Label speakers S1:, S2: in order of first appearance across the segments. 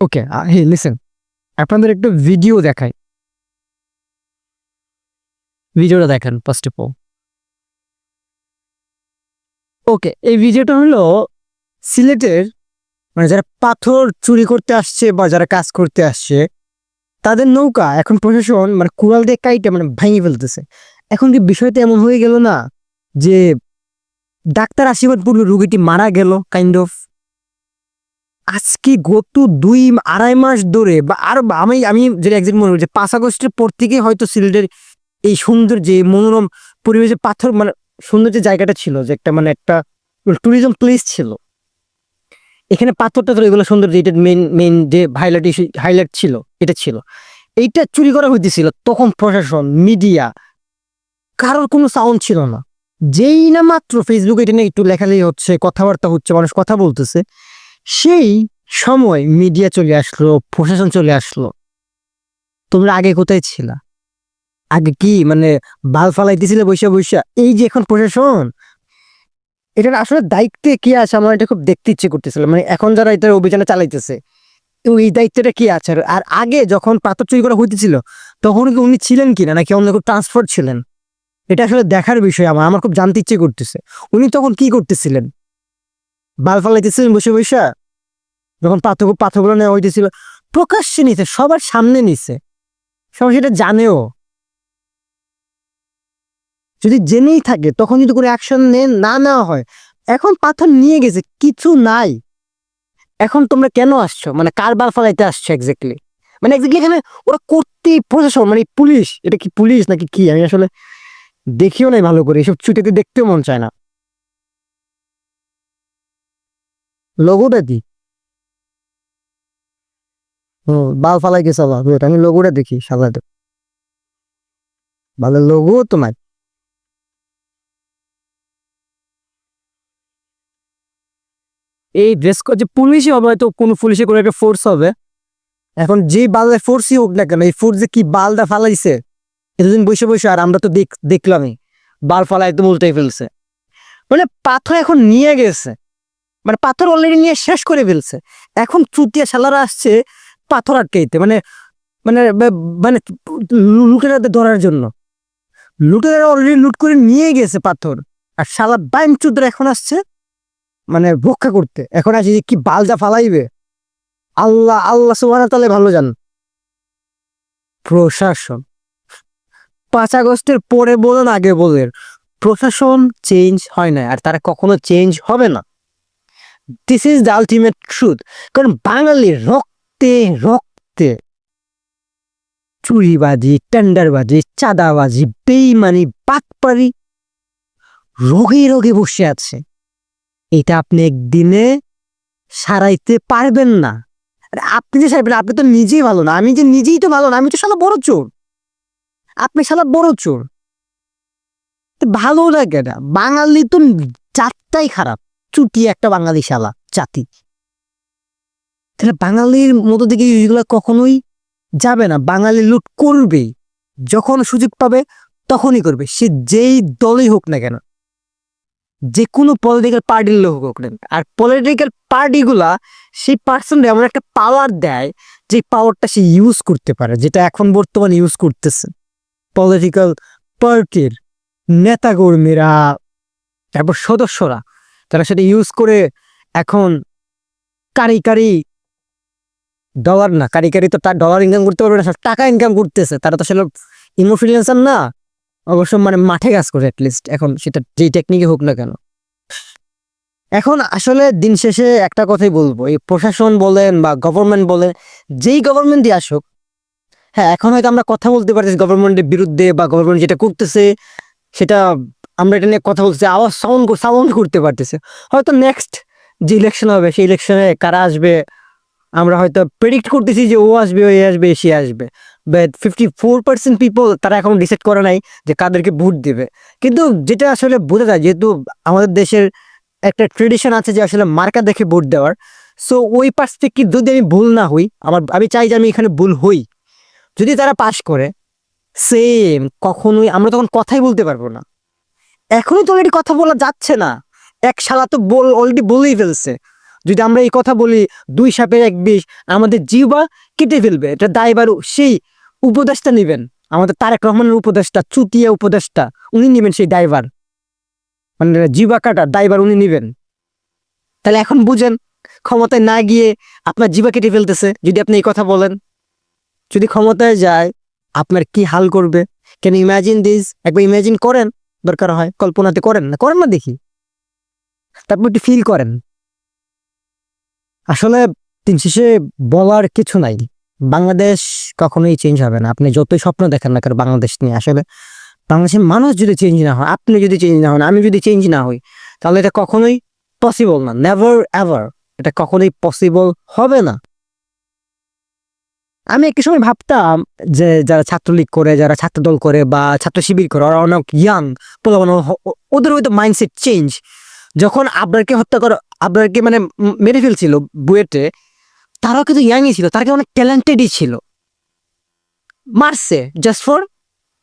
S1: ওকে হে listen আপনাদের একটা video দেখাই। ভিডিওটা দেখেন ফার্স্ট অফ অল ওকে এই ভিডিওটা হলো সিলেটের মানে যারা পাথর চুরি করতে আসছে বা যারা কাজ করতে আসছে, তাদের নৌকা এখন প্রশাসন মানে কুড়াল দিয়ে কাইটে মানে ভেঙে ফেলতেছে। এখন কি বিষয়টা এমন হয়ে গেল না, যে ডাক্তার আশীর্বাদ পূর্বে রুগীটি মারা গেল কাইন্ড অফ আজকে গত দুই আড়াই মাস ধরে বা আর আমি আমি যেটা একদিন মনে করি যে পাঁচ আগস্টের পর থেকে হয়তো সিলেটের এই সুন্দর যে মনোরম পরিবেশে পাথর মানে সুন্দর যে জায়গাটা ছিল, যে একটা মানে একটা ট্যুরিজম প্লেস ছিল। এখানে পাথরটা তো এগুলো সুন্দর যে এটা মেন মেন যে হাইলাইট হাইলাইট ছিল, এটা ছিল। এইটা চুরি করা হইতেছিল তখন প্রশাসন মিডিয়া কারোর কোনো সাউন্ড ছিল না। যেই না মাত্র ফেসবুকে এটা নিয়ে একটু লেখালেখি হচ্ছে, কথাবার্তা হচ্ছে, মানুষ কথা বলতেছে। সেই সময় মিডিয়া চলে আসলো, প্রশাসন চলে আসলো। তোমরা আগে কোথায় ছিলা? আগে কি মানে বাল ফালাইতেছিলে বৈশা বৈশা এই যে এখন প্রশাসন, এটার আসলে দায়িত্বে কি আছে আমার এটা খুব দেখতে ইচ্ছে করতেছিল। মানে এখন যারা এটার অভিযানে চালাইতেছে এই দায়িত্বটা কি আছে? আর- আগে যখন পাথর চুরি করা হইতেছিল, তখন কি উনি ছিলেন কিনা? নাকি অন্য খুব ট্রান্সফার ছিলেন? এটা আসলে দেখার বিষয় আমার আমার খুব জানতে ইচ্ছে করতেছে। উনি তখন কি করতেছিলেন? বাল ফালাইতেছিলেন বসে বসে। যখন পাথর পাথরগুলো নেওয়া হইতেছিল, প্রকাশ্যে নিছে, সবার সামনে নিছে। সবাই সেটা জানেও। যদি জেনেই থাকে, তখন যদি কোনো অ্যাকশন না নেওয়া হয়, এখন পাথর নিয়ে গেছে, কিছু নাই। এখন তোমরা কেন আসছো? মানে কার বাল ফালাইতে আসছো এক্স্যাক্টলি মানে এক্স্যাক্টলি এখানে ওরা করতে প্রশাসন মানে পুলিশ। এটা কি পুলিশ নাকি কি? আমি আসলে দেখিও নাই ভালো করে, এসব ছুটিতে দেখতেও মন চায় না। লোগোটা কি হুম বাল ফালাই গেছে আবার আমি লোগোটা দেখি সাদাতে ভালো লোগো তোমার এই ড্রেস যে পুলিশই হবে হয়তো কোনো পুলিশে কোনো একটা ফোর্স হবে। এখন যে বালদা ফোর্সই হোক না কেন এই ফোর্স যে কি বালদা ফালাইছে এতদিন বসে বসে আর আমরা তো দেখ দেখলামই। বাল ফালাই তো উল্টাই ফেলছে। মানে পাথর এখন নিয়ে গেছে। মানে পাথর অলরেডি নিয়ে শেষ করে ফেলছে। এখন চুতিয়া শালারা আসছে পাথর আটকাইতে মানে মানে মানে লুটেরাদের ধরার জন্য। লুটেরা অলরেডি লুট করে নিয়ে গেছে পাথর। আর শালা বাইন চুদ্র এখন আসছে মানে রক্ষা করতে। এখন আসে যে কি বালদা ফালাইবে। আল্লাহ আল্লাহ সুবাহ তাহলে ভালো যান প্রশাসন। পাঁচ আগস্টের পরে বলেন, আগে বলেন। প্রশাসন চেঞ্জ হয় না আর তারা কখনো চেঞ্জ হবে না। This is the ultimate truth কারণ বাঙালির রক্তে রক্তে চুরিবাজি, টেন্ডারবাজি, চাঁদাবাজি, বেইমানি, বাটপারি রোগে রোগে বসে আছে। এটা আপনি একদিনে সারাইতে পারবেন না। আপনি যে সারাবেন আপনি তো নিজেই ভালো না। আমি যে নিজেই তো ভালো না, আমি তো শালা বড় চোর। আপনি শালা বড় চোর। ভালো লাগে না। বাঙালি তো জাতটাই খারাপ। চুটি একটা বাঙালি শালা, জাতি। তাহলে বাঙালির মতো দিকে এগুলো কখনোই যাবে না। বাঙালি লুট করবে, যখন সুযোগ পাবে তখনই করবে। সে যেই দলই হোক না কেন যে কোনো পলিটিক্যাল পার্টির লোক হোক না আর পলিটিক্যাল পার্টিগুলা সেই পার্সনটা এমন একটা পাওয়ার দেয়, যে পাওয়ারটা সে ইউজ করতে পারে, যেটা এখন বর্তমানে ইউজ করতেছে। পলিটিক্যাল পার্টির নেতাকর্মীরা, তারপর সদস্যরা তারা সেটা ইউজ করে এখন কারি কারি ডলার না কারি কারি তো তার ডলার ইনকাম করতে পারবে না, সব টাকা ইনকাম করতেছে। তারা তো আসলে ইনফ্লুয়েন্সার না, অবশ্য মানে মাঠে কাজ করে অ্যাটলিস্ট এখন সেটা যেই টেকনিকে হোক না কেন। এখন আসলে দিন শেষে একটা কথাই বলব, এই প্রশাসন বলেন বা গভর্নমেন্ট বলেন, যেই গভর্নমেন্টই আসুক হ্যাঁ এখন হয়তো আমরা কথা বলতে পারতেছি গভর্নমেন্টের বিরুদ্ধে বা গভর্নমেন্ট যেটা করতেছে, সেটা আমরা এটা নিয়ে কথা বলছি আওয়াজ সাউন্ড সাউন্ড করতে পারতেছে। হয়তো নেক্সট যে ইলেকশন হবে, সেই ইলেকশনে কারা আসবে, আমরা হয়তো প্রেডিক্ট করতেছি যে ও আসবে ও আসবে, সে আসবে। But fifty four percent people তারা এখন ডিসাইড করে নাই যে কাদেরকে ভোট দেবে। কিন্তু যেটা আসলে বোঝা যায়, যেহেতু আমাদের দেশের একটা ট্রেডিশন আছে যে আসলে মার্কা দেখে ভোট দেওয়ার সো ওই পার্সপেক্টিভ যদি আমি ভুল না হই, আমার, আমি চাই যে আমি এখানে ভুল হই। যদি তারা পাশ করে সেম কখনোই, আমরা তখন কথাই বলতে পারব না। এখনই তো অলরেডি কথা বলা যাচ্ছে না। এক শালা তো বল অলরেডি বলেই ফেলছে। যদি আমরা এই কথা বলি, দুই সাপের এক বিষ, আমাদের জিবা কেটে ফেলবে। এটা দায়বার সেই উপদেশটা নেবেন। আমাদের তারেক রহমানের উপদেশটা চুতিয়া উপদেশটা উনি নেবেন সেই ড্রাইভার মানে জিবা কাটা ড্রাইভার উনি নেবেন। তাহলে এখন বুঝেন, ক্ষমতায় না গিয়ে আপনার জিবা কেটে ফেলতেছে, যদি আপনি এই কথা বলেন। যদি ক্ষমতায় যায়, আপনার কি হাল করবে? কেন ইমাজিন দিস একবার ইমাজিন করেন। দরকার হয়, কল্পনাতে করেন না করেন না দেখি। তারপর একটু ফিল করেন। আসলে দিন শেষে বলার কিছু নাই। বাংলাদেশ কখনোই চেঞ্জ হবে না। আপনি যতই স্বপ্ন দেখেন না কেন বাংলাদেশ নিয়ে, আসলে বাংলাদেশের মানুষ যদি চেঞ্জ না হয়, আপনি যদি চেঞ্জ না হন, আমি যদি চেঞ্জ না হই, তাহলে এটা কখনোই পসিবল না। নেভার এভার এটা কখনোই পসিবল হবে না। আমি একটি সময় ভাবতাম যে যারা ছাত্রলীগ করে, যারা ছাত্রদল করে বা ছাত্র শিবির করে, ওরা অনেক ইয়াং ওদের হয়তো মাইন্ডসেট চেঞ্জ যখন আবরারকে হত্যা করো, আবরারকে মানে মেরে ফেলছিল বুয়েটে, তারাও কিন্তু ইয়াংই ছিল, তারা কিন্তু অনেক ট্যালেন্টেডই ছিল। মারছে জাস্ট ফর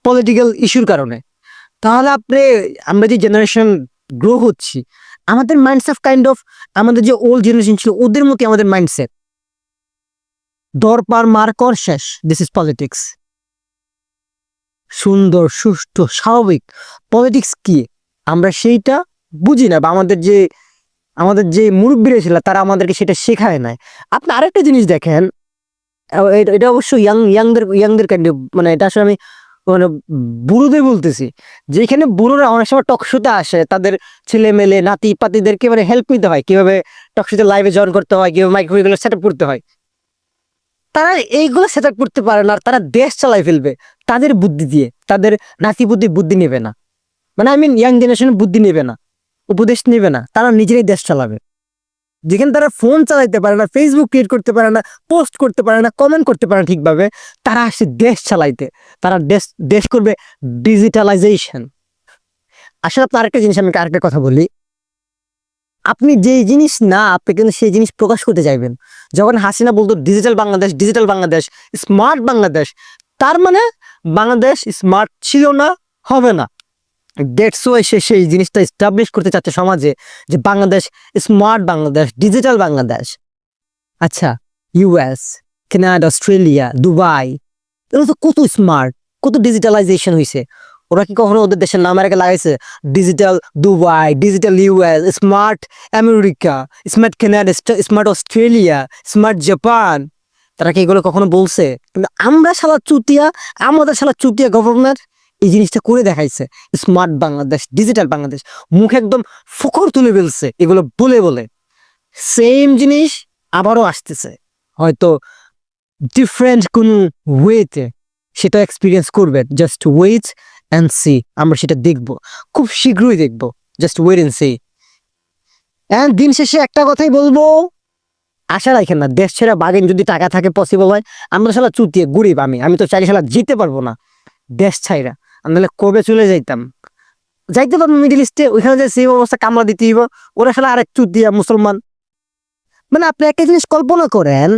S1: পলিটিক্যাল ইস্যুর কারণে। তাহলে আপনি, আমরা যে জেনারেশন গ্রো হচ্ছি, আমাদের মাইন্ডসেট কাইন্ড অফ আমাদের যে ওল্ড জেনারেশন ছিল, ওদের মতো আমাদের মাইন্ডসেট দর পার মার কর শেষ। দিস ইজ পলিটিক্স সুন্দর, সুষ্ঠু, স্বাভাবিক। পলিটিক্স কি? আমরা সেইটা বুঝি না বা আমাদের যে আমাদের যে মুরব্বীরা ছিল তারা আমাদেরকে সেটা শেখায় নাই। আপনি আরেকটা জিনিস দেখেন এটা- অবশ্য ইয়াং ইয়াংদের ইয়াংদের কান্ড মানে এটা আসলে আমি মানে বুড়োদের বলতেছি। যেখানে বুড়োরা অনেক সময় টকশোতে আসে, তাদের ছেলে মেলে নাতি পাতিদেরকে মানে হেল্প নিতে হয়। কীভাবে টকশোতে লাইভে জয়েন করতে হয়, কীভাবে মাইক্রোওয়েভগুলো সেট আপ করতে হয়। তারা এইগুলো সেট আপ করতে পারে না তারা দেশ চালাই ফেলবে। তাদের বুদ্ধি দিয়ে, তাদের নাতি বুদ্ধি বুদ্ধি নেবে না। মানে আই মিন ইয়াং জেনারেশনের বুদ্ধি নেবে না, উপদেশ নেবে না, তারা নিজেরাই দেশ চালাবে। যেখানে তারা ফোন চালাইতে পারে না ফেসবুক ক্রিয়েট করতে পারে না পোস্ট করতে পারে না কমেন্ট করতে পারে না ঠিকভাবে, তারা আসছে দেশ চালাইতে। তারা দেশ দেশ করবে ডিজিটালাইজেশন আসলে আপনার আরেকটা জিনিস আমি আরেকটা কথা বলি। আপনি যেই জিনিস না, আপনি কিন্তু সেই জিনিস প্রকাশ করতে চাইবেন। যখন হাসিনা বলতো digital Bangladesh digital Bangladesh smart Bangladesh তার মানে বাংলাদেশ স্মার্ট ছিল না, হবে না। ডেটস ওয়াই সে সেই জিনিসটা এস্টাবলিশ করতে চাচ্ছে সমাজে, যে বাংলাদেশ স্মার্ট বাংলাদেশ ডিজিটাল বাংলাদেশ আচ্ছা ইউএস কানাডা অস্ট্রেলিয়া দুবাই এগুলো তো কত স্মার্ট কত ডিজিটালাইজেশন হয়েছে ওরা কি কখনো ওদের দেশের নাম আগে লাগাইছে? Digital Dubai digital US smart America smart Canada smart Australia smart Japan তারা কি এগুলো কখনো বলছে? কিন্তু আমরা শালা চুতিয়া, আমাদের শালা চুতিয়া গভর্নমেন্ট এই জিনিসটা করে দেখাইছে। স্মার্ট বাংলাদেশ ডিজিটাল বাংলাদেশ মুখ একদম ফকর তুলে ফেলছে এগুলো বলে বলে। সেম জিনিস আবারও আসতেছে। হয়তো ডিফারেন্ট কোন ওয়েতে সেটা এক্সপিরিয়েন্স করবে। জাস্ট ওয়েট অ্যান্ড সি আমরা সেটা দেখব। খুব শীঘ্রই দেখব। Just wait and see and দিন শেষে একটা কথাই বলব। আশা রাখেন না, দেশ ছেড়ে বাগেন যদি টাকা থাকে পসিবল হয়, আমরা শালা চুতিয়ে গরিব আমি। আমি তো চাইলে শালা যেতে পারব না। দেশ ছাইরা। নাহলে কবে চলে যাইতাম? যাইতে পারব মিডিল ইস্টে ওইখানে যে সেই অবস্থা কামড়া দিতে হইব। ওরা শালা আরেক চুত দিয়া মুসলমান। মানে আপনি একটা জিনিস কল্পনা করেন।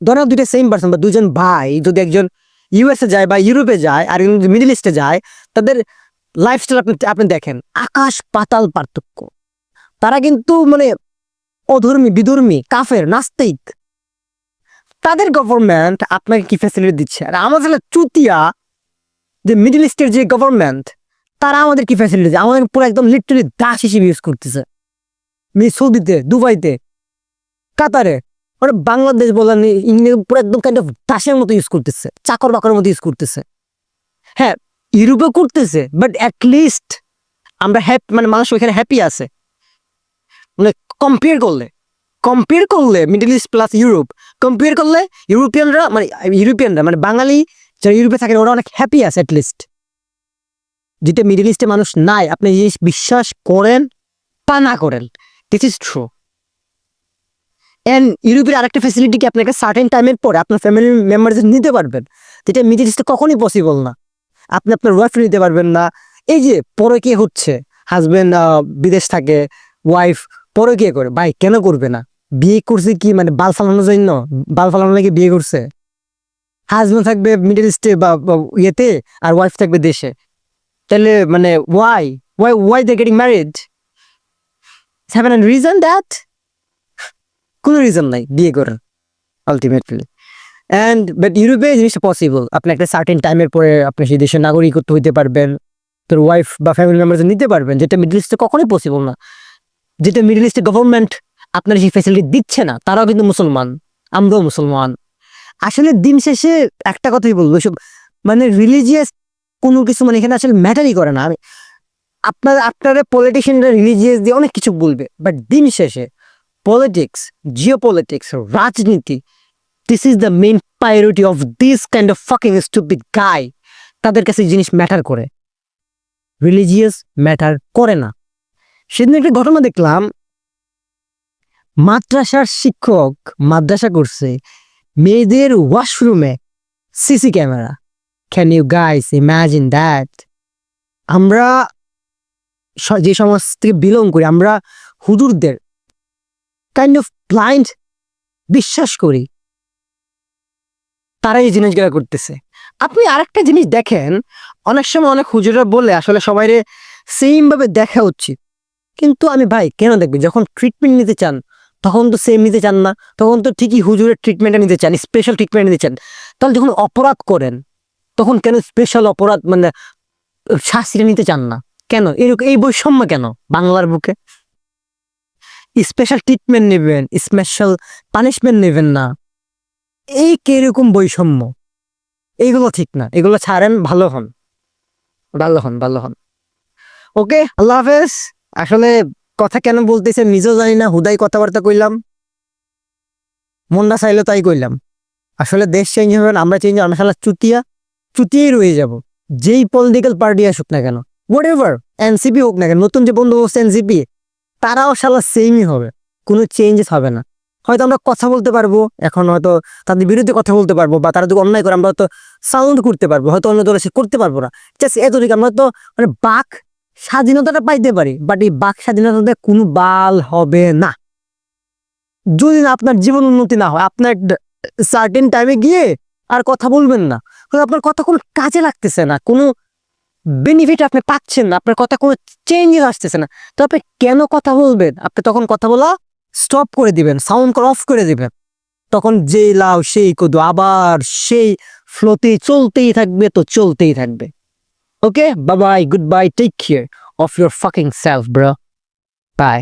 S1: ধরেন দুইটা সেম পার্সন বা দুজন ভাই যদি একজন ইউএসএ যায় বা ইউরোপে যায় আর মিডিল ইস্টে যায়, তাদের লাইফস্টাইল আপনি আপনি দেখেন, আকাশ পাতাল পার্থক্য। তারা কিন্তু মানে অধর্মী, বিধর্মী, কাফের, নাস্তিক। তাদের গভর্নমেন্ট আপনাকে কি ফ্যাসিলিটি দিচ্ছে? আর আমাদের চুতিয়া, যে মিডল ইস্টের যে গভর্নমেন্ট তারা আমাদের কি ফ্যাসিলিটি দিচ্ছে? আমাদের পুরো একদম লিটারি দাস হিসেবে ইউজ করতেছে। সৌদিতে, দুবাইতে, কাতারে। ওরা বাংলাদেশ বলেন ইংরেজি পুরো একদম কাইন্ড অফ দাসের মতো ইউজ করতেছে, চাকর বাকরের মতো ইউজ করতেছে। হ্যাঁ ইউরোপে করতেছে বাট লিস্ট আমরা হ্যাপি মানে মানুষ ওইখানে হ্যাপি আছে। মানে কম্পেয়ার করলে কম্পেয়ার করলে Middle East plus Europe compare করলে ইউরোপিয়ানরা মানে ইউরোপিয়ানরা মানে বাঙালি যারা ইউরোপে থাকেন ওরা অনেক হ্যাপি আছে লিস্ট যেটা মিডল ইস্টে মানুষ নাই, আপনি জিনিস বিশ্বাস করেন, তা না করেন দিস ইজ ট্রু অ্যান্ড ইউরোপের আরেকটা ফেসিলিটি কি আপনাকে সার্টেন টাইমের পরে আপনার ফ্যামিলি মেম্বারদের নিতে পারবেন? যেটা মিডল ইস্টে কখনই পসিবল না। আপনি আপনার ওয়াইফ নিতে পারবেন না। এই যে পরে কে হচ্ছে হাজবেন্ড বিদেশ থাকে ওয়াইফ পরে কে করে। ভাই, কেন করবে না? বিয়ে করছে কি মানে বাল ফালানোর জন্য? বাল ফালানো নাকি বিয়ে করছে? হাজবেন্ড থাকবে মিডল ইস্টে বা ইয়েতে আর ওয়াইফ থাকবে দেশে। তাহলে মানে why why why they getting married haven an reason that কোনো রিজন নাই বিয়ে করার আলটিমেটলি অ্যান্ড বাট ইউরোপে জিনিসটা পসিবল আপনি একটা সার্টেন টাইমের পরে আপনি সেই দেশের নাগরিকত্ব হইতে পারবেন, তোর ওয়াইফ বা ফ্যামিলি মেম্বার নিতে পারবেন, যেটা মিডল ইস্টে কখনোই পসিবল না। যেটা মিডল ইস্টে গভর্নমেন্ট আপনার সেই ফেসিলিটি দিচ্ছে না, তারাও কিন্তু মুসলমান, আমরাও মুসলমান। আসলে দিন শেষে একটা কথাই বলব, এসব মানে রিলিজিয়াস কোনো কিছু মানে এখানে আসলে ম্যাটারই করে না। আমি, আপনার, আপনারা পলিটিশিয়ানরা রিলিজিয়াস দিয়ে অনেক কিছু বলবে বাট দিন শেষে পলিটিক্স জিও পলিটিক্স রাজনীতি this is the main priority of this kind of fucking stupid guy তাদের কাছে জিনিস ম্যাটার করে। রিলিজিয়াস ম্যাটার করে না। সেদিন একটা ঘটনা দেখলাম। মাদ্রাসার শিক্ষক মাদ্রাসা করছে মেয়েদের ওয়াশরুমে CC camera can you guys imagine that আমরা যে সমাজ থেকে বিলং করি, আমরা হুজুরদের কাইন্ড অফ ব্লাইন্ড বিশ্বাস করি। তারা এই জিনিসগুলো করতেছে। আপনি আরেকটা জিনিস দেখেন, অনেক সময় অনেক হুজুররা বলে, আসলে সবাই সেম ভাবে দেখা উচিত। কিন্তু আমি ভাই, কেন দেখবি? যখন ট্রিটমেন্ট নিতে চান, তখন তো সেম নিতে চান না। তখন তো ঠিকই হুজুরের ট্রিটমেন্টটা নিতে চান স্পেশাল ট্রিটমেন্ট নিতে চান। তাহলে যখন অপরাধ করেন, তখন কেন স্পেশাল অপরাধ মানে শাস্তিটা নিতে চান না? কেন? এরকম, এই বৈষম্য কেন বাংলার বুকে? স্পেশাল ট্রিটমেন্ট নেবেন স্পেশাল পানিশমেন্ট নেবেন না। এই কীরকম বৈষম্য? এইগুলো ঠিক না। এগুলো ছাড়েন, ভালো হন। ভালো হন ভালো হন। ওকে, আল্লাহ হাফেজ। আসলে কথা কেন বলতেছে নিজেও জানি না, হুদাই কথাবার্তা কইলাম। মনটা চাইলো তাই কইলাম। আসলে দেশ চেঞ্জ হবে না, আমরা চেঞ্জ আমরা সালা চুতিয়া, চুতিয়াই রয়ে যাব। যেই পলিটিক্যাল পার্টি আসুক না কেন হোয়াট এভার এনসিপি হোক না কেন, নতুন যে বন্ধু বসছে এনসিপি তারাও সালা সেমই হবে। কোনো চেঞ্জেস হবে না। হয়তো আমরা কথা বলতে পারব, এখন হয়তো তাদের বিরুদ্ধে কথা বলতে পারব বা তারা যদি অন্যায় করে, আমরা হয়তো সাউন্ড করতে পারব, হয়তো অন্য দলে সে করতে পারব না। জাস্ট এতটুকু আমরা তো মানে বাক স্বাধীনতাটা পাইতে পারি বাট এই বাক স্বাধীনতাতে কোনো বাল হবে না। যদি না আপনার জীবন উন্নতি না হয়, আপনার সার্টেন টাইমে গিয়ে আর কথা বলবেন না। আপনার কথা কোনো কাজে লাগতেছে না, কোনো বেনিফিট আপনি পাচ্ছেন না, আপনার কথা কোনো চেঞ্জেস আসতেছে না। তো আপনি কেন কথা বলবেন? আপনি তখন কথা বলা স্টপ করে দিবেন সাউন্ড কল অফ করে দিবেন। তখন যেই লাও সেই কদু আবার সেই ফ্লোতেই চলতেই থাকবে, তো চলতেই থাকবে। Okay Babai good bye take care of your fucking self bro bye